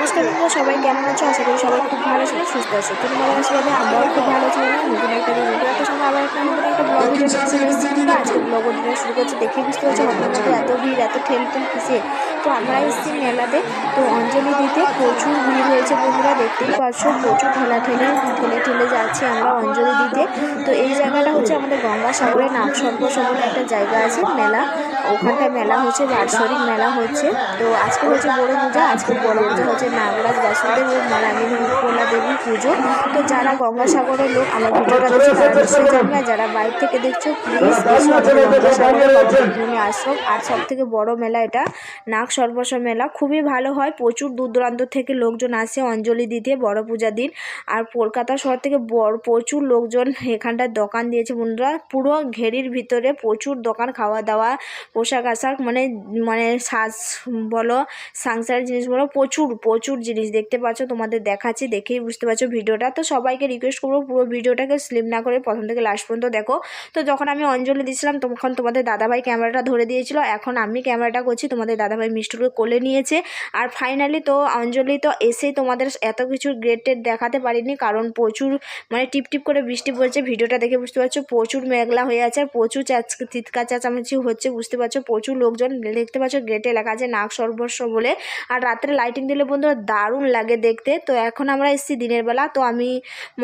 নমস্কার বন্ধুরা, সবাই কেমন আছো? আশা করি সবাই খুব ভালো ছিল সুস্থ আছে। তুমি ভালো আছো বলে আমরাও খুব ভালো ছিল না নতুন একটা নতুন একটা সময় আবার একটা নতুন একটা ব্লগ ভিডিও আজকে ব্লগ শুরু করছি দেখে বুঝতে পারছ মতো এত এত ঠেল ঠেল কিসে? তো আমরা এসেছি মেলাতে। তো অঞ্জলি দিতে প্রচুর ভিড় হয়েছে বন্ধুরা, দেখতেই পাচ্ছ, প্রচুর ঠেলা ঠেলে ঠেলে ঠেলে যাচ্ছি আমরা অঞ্জলি দিতে। তো এই জায়গাটা হচ্ছে আমাদের গঙ্গাসাগরে নাগসর্বস বলে একটা জায়গা আছে, মেলা। ওখানটায় মেলা হচ্ছে বার্ষরিক মেলা হচ্ছে। তো আজকে হচ্ছে বড় পূজা, আজকে বড় পূজা হচ্ছে নাগরাজ, বাসুদেব ও মালামিনী উপলা দেবী পুজো। তো যারা গঙ্গাসাগরের লোক, আমার ভিডিওটা দেখছে তারা নিশ্চয়ই যারা বাইরে থেকে দেখছ প্লিজ ভূমি আশ্রম, আর সব থেকে বড় মেলা এটা। নাগ সর্বস্ব মেলা। খুবই ভালো হয়। প্রচুর দূর দূরান্ত থেকে লোকজন আসে অঞ্জলি দিতে, বড় পূজা দিন। আর কলকাতা শহর থেকে বড়, প্রচুর লোকজন এখানটায় দোকান দিয়েছে বন্ধুরা। পুরো ঘেরির ভিতরে প্রচুর দোকান খাওয়া দাওয়া পোশাক আশাক মানে মানে সাজ বলো, সংসারের জিনিস বলো, প্রচুর প্রচুর জিনিস দেখতে পাচ্ছ, তোমাদের দেখাচ্ছি, দেখেই বুঝতে পারছ ভিডিওটা। তো সবাইকে রিকোয়েস্ট করব পুরো ভিডিওটাকে স্লিপ না করে প্রথম থেকে লাস্ট পর্যন্ত দেখো। তো যখন আমি অঞ্জলি দিয়েছিলাম, তখন তোমাদের দাদাভাই ক্যামেরাটা ধরে দিয়েছিল, এখন আমি ক্যামেরাটা করছি, তোমাদের দাদাভাই মিষ্টুকে কোলে নিয়েছে। আর ফাইনালি তো অঞ্জলি তো এসেই তোমাদের এত কিছু গ্রেড টেড দেখাতে পারিনি, কারণ প্রচুর মানে টিপ টিপ করে বৃষ্টি পড়ছে, ভিডিওটা দেখে বুঝতে পারছ, প্রচুর মেঘলা হয়ে আছে আর প্রচুর চাচ চিৎকার চেঁচামেচি হচ্ছে, বুঝতে পারছ, প্রচুর লোকজন দেখতে পাচ্ছ গেটে লেখা আছে, নাক সর্বস্ব বলে। আর রাত্রে লাইটিং দিলে বন্ধুরা দারুণ লাগে দেখতে। তো এখন আমরা এসেছি দিনের বেলা, তো আমি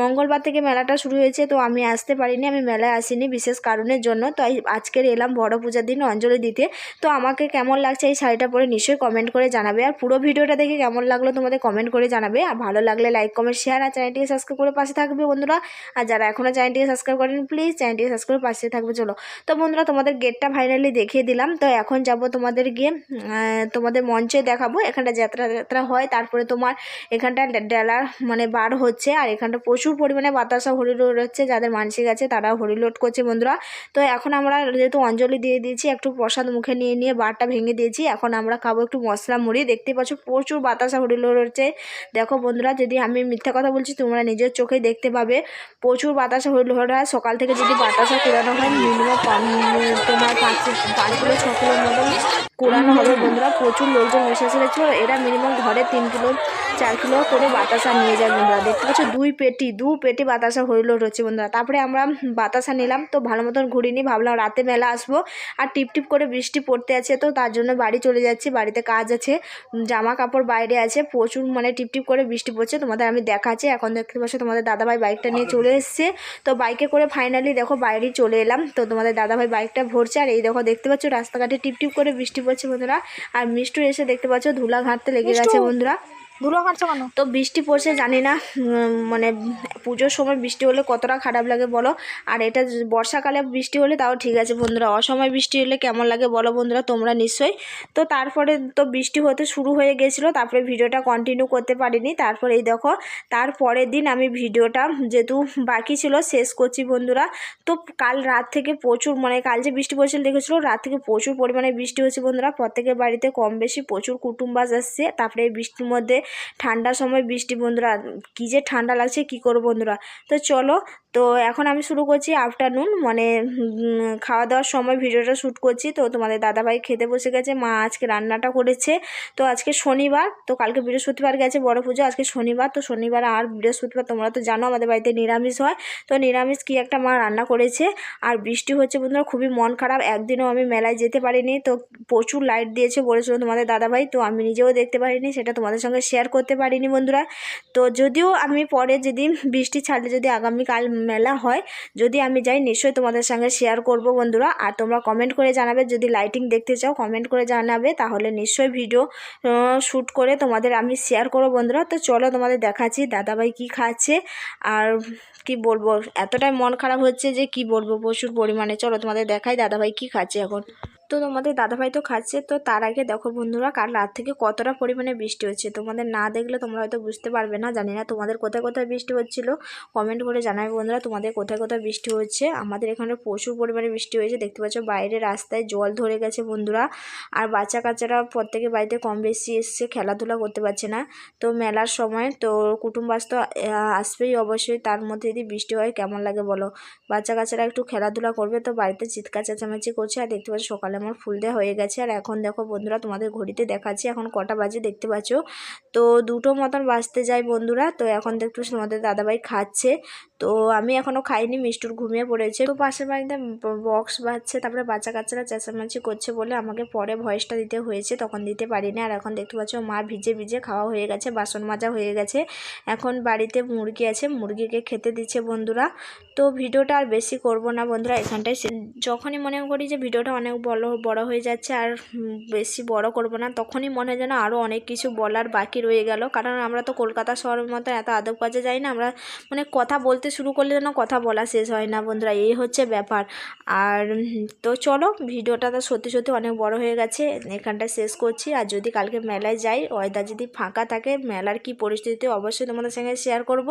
মঙ্গলবার থেকে মেলাটা শুরু হয়েছে, তো আমি আসতে পারিনি, আমি মেলায় আসিনি বিশেষ কারণের জন্য। তো আজকের এলাম বড় পূজার দিন অঞ্জলি দিতে। তো আমাকে কেমন লাগছে এই শাড়িটা পরে নিশ্চয়ই কমেন্ট করে জানাবে। আর পুরো ভিডিওটা দেখে কেমন লাগল তোমাদের কমেন্ট করে জানাবে। আর ভালো লাগলে লাইক কমেন্ট শেয়ার আর চ্যানেলটিকে সাবস্ক্রাইব করে পাশে থাকবে বন্ধুরা। আর যারা এখনও চ্যানেলটিকে সাবস্ক্রাইব করেন প্লিজ চ্যানেলটিকে সাবস্ক্রাইব করে পাশে থাকবে। চলো। তো বন্ধুরা, তোমাদের গেটটা ফাইনালি দেখিয়ে দিলাম। তো এখন যাব তোমাদের গিয়ে তোমাদের মঞ্চে দেখাবো। এখানটা যাত্রা যাত্রা হয়, তারপরে তোমার এখানটা ডেলার মানে বার হচ্ছে। আর এখানটা প্রচুর পরিমাণে বাতাসা হরিলোড হচ্ছে যাদের মানসিক আছে তারা হরিলোড করছে বন্ধুরা। তো এখন আমরা যেহেতু অঞ্জলি দিয়ে দিয়েছি, একটু প্রসাদ মুখে নিয়ে নিয়ে বারটা ভেঙে দিয়েছি। এখন আমরা খাব একটু মশলা মুড়ি। দেখতে পাচ্ছ, প্রচুর বাতাসা হরিলোড রয়েছে দেখো বন্ধুরা, যদি আমি মিথ্যা কথা বলছি, তোমরা নিজের চোখে দেখতে পাবে। প্রচুর বাতাসা হরিলোড হয়। সকাল থেকে যদি বাতাসা কুড়ানো হয় মিনিমাম তোমার পাঁচ পাঁচ কিলো ছ কিলোর মতন কুড়ানো হবে বন্ধুরা। প্রচুর লোকজন এসে এসেছিল। এরা মিনিমাম ঘরে তিন কিলো, চার কিলো করে বাতাসা নিয়ে যায় বন্ধুরা। দেখতে পাচ্ছ, দুই পেটি, দু পেটি বাতাসা হরিলোড হচ্ছে বন্ধুরা। তারপরে আমরা বাতাসা নিলাম। তো ভালো মতন ঘুরিনি, ভাবলাম রাতে মেলা আসব। আর টিপ টিপ করে বৃষ্টি পড়তে আছে, তো তার জন্য বাড়ি চলে যাচ্ছি। বাড়িতে কাজ আছে, জামা কাপড় বাইরে আছে। প্রচুর মানে টিপ টিপ করে বৃষ্টি পড়ছে। তোমাদের আমি দেখাচ্ছি। এখন দেখতে পাচ্ছ, তোমাদের দাদাভাই বাইকটা নিয়ে চলে এসছে। তো বাইকে করে ফাইনালি দেখো বাইরে চলে এলাম। তো তোমাদের দাদাভাই বাইকটা ভরছে। আর এই দেখো, দেখতে পাচ্ছ, রাস্তাঘাটে টিপ টিপ করে বৃষ্টি পড়ছে বন্ধুরা আর মিষ্টু এসে দেখতে পাচ্ছ ধুলা ঘাঁটতে লেগে গেছে বন্ধুরা। ধুলো কাটছো কেন? তো বৃষ্টি পড়ছে, জানি না মানে পুজোর সময় বৃষ্টি হলে কতটা খারাপ লাগে বলো? আর এটা বর্ষাকালে বৃষ্টি হলে তাও ঠিক আছে বন্ধুরা, অসময় বৃষ্টি হলে কেমন লাগে বলো বন্ধুরা, তোমরা নিশ্চয়ই। তো তারপরে তো বৃষ্টি হতে শুরু হয়ে গেছিল, তারপরে ভিডিওটা কন্টিনিউ করতে পারিনি, তারপরে এই দেখো, তারপরের দিন আমি ভিডিওটা যেহেতু বাকি ছিল, শেষ করছি বন্ধুরা। তো কাল রাত থেকে প্রচুর মানে কাল যে বৃষ্টি পড়ছিল দেখেছিলো, রাত থেকে প্রচুর পরিমাণে বৃষ্টি হচ্ছে বন্ধুরা, প্রত্যেকের বাড়িতে কম বেশি প্রচুর কুটুম্বাস আসছে, তারপরে এই বৃষ্টির মধ্যে ঠান্ডার সময় বৃষ্টি বন্ধুরা কী যে ঠান্ডা লাগছে কী করব বন্ধুরা? তো চলো তো এখন আমি শুরু করছি আফটারনুন মানে খাওয়া দাওয়ার সময় ভিডিওটা শ্যুট করছি। তো তোমাদের দাদাভাই খেতে বসে গেছে, মা আজকে রান্নাটা করেছে। তো আজকে শনিবার, তো কালকে বৃহস্পতিবার গেছে বড় পুজো, আজকে শনিবার। তো শনিবার আর বৃহস্পতিবার তোমরা তো জানো, আমাদের বাড়িতে নিরামিষ হয়। তো নিরামিষ কী একটা মা রান্না করেছে, আর বৃষ্টি হচ্ছে বন্ধুরা, খুবই মন খারাপ। একদিনও আমি মেলায় যেতে পারিনি, তো প্রচুর লাইট দিয়েছে বলেছিল তোমাদের দাদাভাই, তো আমি নিজেও দেখতে পারিনি, সেটা তোমাদের সঙ্গে শেয়ার করতে পারিনি বন্ধুরা। তো যদিও আমি পরে যেদিন বৃষ্টি ছাড়লে যদি আগামীকাল মেলা হয়, যদি আমি যাই নিশ্চয়ই তোমাদের সঙ্গে শেয়ার করব বন্ধুরা। আর তোমরা কমেন্ট করে জানাবে, যদি লাইটিং দেখতে চাও কমেন্ট করে জানাবে, তাহলে নিশ্চয়ই ভিডিও শ্যুট করে তোমাদের আমি শেয়ার করব বন্ধুরা। তো চলো তোমাদের দেখাচ্ছি, দাদাভাই কি খাচ্ছে, আর কি বলব, এতটাই মন খারাপ হচ্ছে যে কি বলব, প্রচুর পরিমাণে। চলো তোমাদের দেখাই দাদাভাই কি খাচ্ছে এখন। তো তোমাদের দাদাভাই তো খাচ্ছে, তো তার আগে দেখো বন্ধুরা কাল রাত থেকে কতটা পরিমাণে বৃষ্টি হচ্ছে। তোমাদের না দেখলে তোমরা হয়তো বুঝতে পারবে না, জানি না তোমাদের কোথায় কোথায় বৃষ্টি হচ্ছিল। কমেন্ট করে জানাবে বন্ধুরা তোমাদের কোথায় কোথায় বৃষ্টি হচ্ছে। আমাদের এখানে প্রচুর পরিমাণে বৃষ্টি হয়েছে, দেখতে পাচ্ছ বাইরে রাস্তায় জল ধরে গেছে বন্ধুরা। আর বাচ্চা কাচ্চারা প্রত্যেকে বাড়িতে কম বেশি এসছে, খেলাধুলা করতে পারছে না। তো মেলার সময় তো কুটুম্বাস তো আসবেই অবশ্যই, তার মধ্যে যদি বৃষ্টি হয় কেমন লাগে বলো? বাচ্চা কাচ্চারা একটু খেলাধুলা করবে, তো বাড়িতে চিৎকার চেঁচামেচি করছে, আর দেখতে পাচ্ছি সকালে সকালে আমার ফুল দেওয়া হয়ে গেছে। আর এখন দেখো বন্ধুরা, তোমাদের ঘড়িতে দেখাচ্ছি। এখন কটা বাজে দেখতে পাচ্ছ? তো দুটো মতন বাজতে যায় বন্ধুরা। তো এখন দেখতে তোমাদের দাদাভাই খাচ্ছে। তো আমি এখনও খাইনি, মিষ্টুর ঘুমিয়ে পড়েছে। তো পাশের বাড়িতে বক্স বাজছে, তারপরে বাচ্চা কাচ্চারা চেঁচামেচি করছে বলে আমাকে পরে ভয়েসটা দিতে হয়েছে, তখন দিতে পারিনি। আর এখন দেখতে পাচ্ছ, মা ভিজে ভিজে খাওয়া হয়ে গেছে, বাসন মাজা হয়ে গেছে। এখন বাড়িতে মুরগি আছে, মুরগিকে খেতে দিচ্ছে বন্ধুরা। তো ভিডিওটা আর বেশি করব না বন্ধুরা, এখানটায় যখনই মনে করি যে ভিডিওটা অনেক বড় বড় হয়ে যাচ্ছে আর বেশি বড় করব না। তখনই মনে হয় যেন আরও অনেক কিছু বলার বাকি রয়ে গেল। কারণ আমরা তো কলকাতা শহরের মতো এত আদব কাজে যাই না, আমরা মানে কথা বলতে শুরু করলে যেন কথা বলা শেষ হয় না বন্ধুরা, এই হচ্ছে ব্যাপার। আর, তো চলো, ভিডিওটা তো সত্যি সত্যি অনেক বড় হয়ে গেছে, এখানটা শেষ করছি। আর যদি কালকে মেলায় যাই ওয়েদার যদি ফাঁকা থাকে, মেলার কি পরিস্থিতি, অবশ্যই তোমাদের সঙ্গে শেয়ার করব।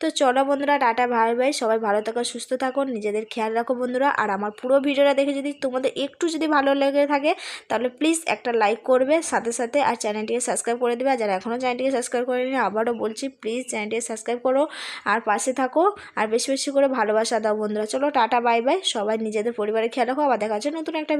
তো চলো বন্ধুরা, টাটা ভাই ভাই সবাই ভালো থাকো, সুস্থ থাকো, নিজেদের খেয়াল রাখো বন্ধুরা। আর আমার পুরো ভিডিওটা দেখে যদি তোমাদের একটু যদি ভালো লেগে থাকে, তাহলে প্লিজ একটা লাইক করবে, সাথে সাথে আর চ্যানেলটিকে সাবস্ক্রাইব করে দেবে। আর যারা এখনও চ্যানেলটিকে সাবস্ক্রাইব করেনি, আবারও বলছি প্লিজ চ্যানেলটিকে সাবস্ক্রাইব করো আর পাশে থাকো আর বেশি বেশি করে ভালোবাসা দাও বন্ধুরা। চলো, টাটা বাই বাই সবাই নিজেদের পরিবারের খেয়াল রাখো। আবার দেখা যাচ্ছে নতুন একটা